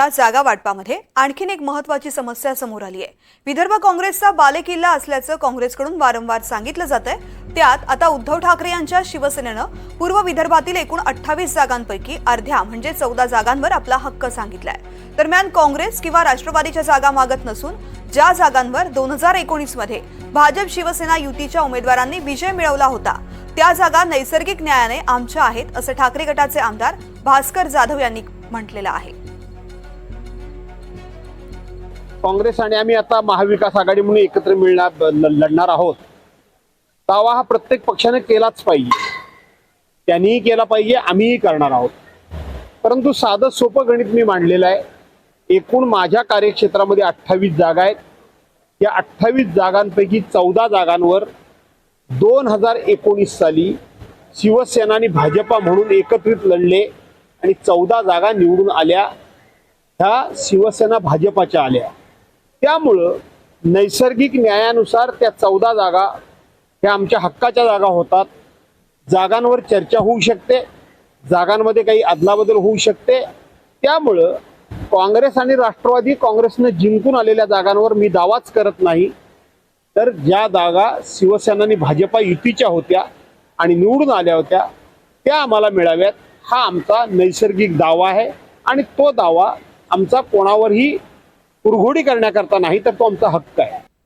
या जागा वाटपामध्ये आणखीन एक महत्वाची समस्या समोर आली आहे विदर्भ काँग्रेसचा बालेकिल्ला असल्याचं काँग्रेसकडून वारंवार सांगितलं जात आहे त्यात आता उद्धव ठाकरे यांच्या शिवसेनेनं पूर्व विदर्भातील एकूण अठ्ठावीस जागांपैकी अर्ध्या म्हणजे चौदा जागांवर आपला हक्क सांगितलाय. दरम्यान काँग्रेस किंवा राष्ट्रवादीच्या जागा मागत नसून ज्या जागांवर दोन हजार एकोणीसमध्ये भाजप शिवसेना युतीच्या उमेदवारांनी विजय मिळवला होता त्या जागा नैसर्गिक न्यायाने आमच्या आहेत असं ठाकरे गटाचे आमदार भास्कर जाधव यांनी म्हटलेलं आहे. काँग्रेस आणि आम्ही आता महाविकास आघाडी म्हणून एकत्र मिळणार लढणार आहोत. दावा हा प्रत्येक पक्षाने केलाच पाहिजे. त्यांनीही केला पाहिजे आम्हीही करणार आहोत. परंतु साधं सोपं गणित मी मांडलेलं आहे. एकूण माझ्या कार्यक्षेत्रामध्ये अठ्ठावीस जागा आहेत. या अठ्ठावीस जागांपैकी चौदा जागांवर दोन हजार एकोणीस साली शिवसेना आणि भाजपा म्हणून एकत्रित लढले आणि चौदा जागा निवडून आल्या. ह्या शिवसेना भाजपाच्या आल्या. त्यामुळं नैसर्गिक न्यायानुसार त्या चौदा जागा ह्या आमच्या हक्काच्या जागा होतात. जागांवर चर्चा होऊ शकते. जागांमध्ये काही अदलाबदल होऊ शकते. त्यामुळं काँग्रेस आणि राष्ट्रवादी काँग्रेसनं जिंकून आलेल्या जागांवर मी दावाच करत नाही. तर ज्या जागा शिवसेना आणि भाजपा युतीच्या होत्या आणि निवडून आल्या होत्या त्या आम्हाला मिळाव्यात. हा आमचा नैसर्गिक दावा आहे आणि तो दावा आमचा कोणावरही कुरघोडी करण्याकरता नाही तर तो आमचा हक्क आहे.